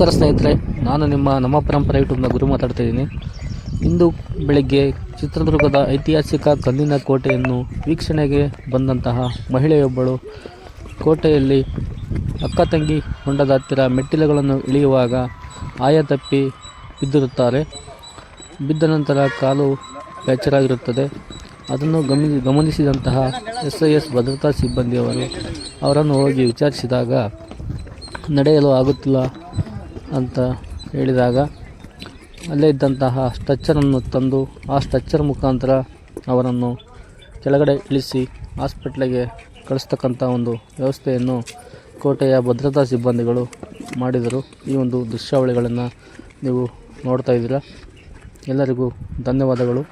ನಮಸ್ಕಾರ ಸ್ನೇಹಿತರೆ ನಾನು ನಿಮ್ಮ ನಮ್ಮ ಪರಂಪರೆ ಯೂಟ್ಯೂಬ್ನ ಗುರು ಮಾತಾಡ್ತಾ ಇದ್ದೀನಿ. ಇಂದು ಬೆಳಿಗ್ಗೆ ಚಿತ್ರದುರ್ಗದ ಐತಿಹಾಸಿಕ ಕಲ್ಲಿನ ಕೋಟೆಯನ್ನು ವೀಕ್ಷಣೆಗೆ ಬಂದಂತಹ ಮಹಿಳೆಯೊಬ್ಬಳು ಕೋಟೆಯಲ್ಲಿ ಅಕ್ಕ ತಂಗಿ ಹೊಂಡದ ಹತ್ತಿರ ಮೆಟ್ಟಿಲುಗಳನ್ನು ಇಳಿಯುವಾಗ ಆಯ ತಪ್ಪಿ ಬಿದ್ದಿರುತ್ತಾರೆ. ಬಿದ್ದ ನಂತರ ಕಾಲು ಬೆಚ್ಚರಾಗಿರುತ್ತದೆ ಅದನ್ನು ಗಮನಿ, ಗಮನಿಸಿದಂತಹ ಎಸ್ ಐ ಎಸ್ ಭದ್ರತಾ ಸಿಬ್ಬಂದಿಯವರು ಅವರನ್ನು ಹೋಗಿ ವಿಚಾರಿಸಿದಾಗ, ನಡೆಯಲು ಆಗುತ್ತಿಲ್ಲ ಅಂತ ಹೇಳಿದಾಗ, ಅಲ್ಲೇ ಇದ್ದಂತಹ ಸ್ಟ್ರಚ್ಚರನ್ನು ತಂದು ಆ ಸ್ಟ್ರಚ್ಚರ್ ಮುಖಾಂತರ ಅವರನ್ನು ಕೆಳಗಡೆ ಇಳಿಸಿ ಹಾಸ್ಪಿಟ್ಲಿಗೆ ಕಳಿಸ್ತಕ್ಕಂಥ ಒಂದು ವ್ಯವಸ್ಥೆಯನ್ನು ಕೋಟೆಯ ಭದ್ರತಾ ಸಿಬ್ಬಂದಿಗಳು ಮಾಡಿದರು. ಈ ಒಂದು ದೃಶ್ಯಾವಳಿಗಳನ್ನು ನೀವು ನೋಡ್ತಾ ಇದ್ದೀರ. ಎಲ್ಲರಿಗೂ ಧನ್ಯವಾದಗಳು.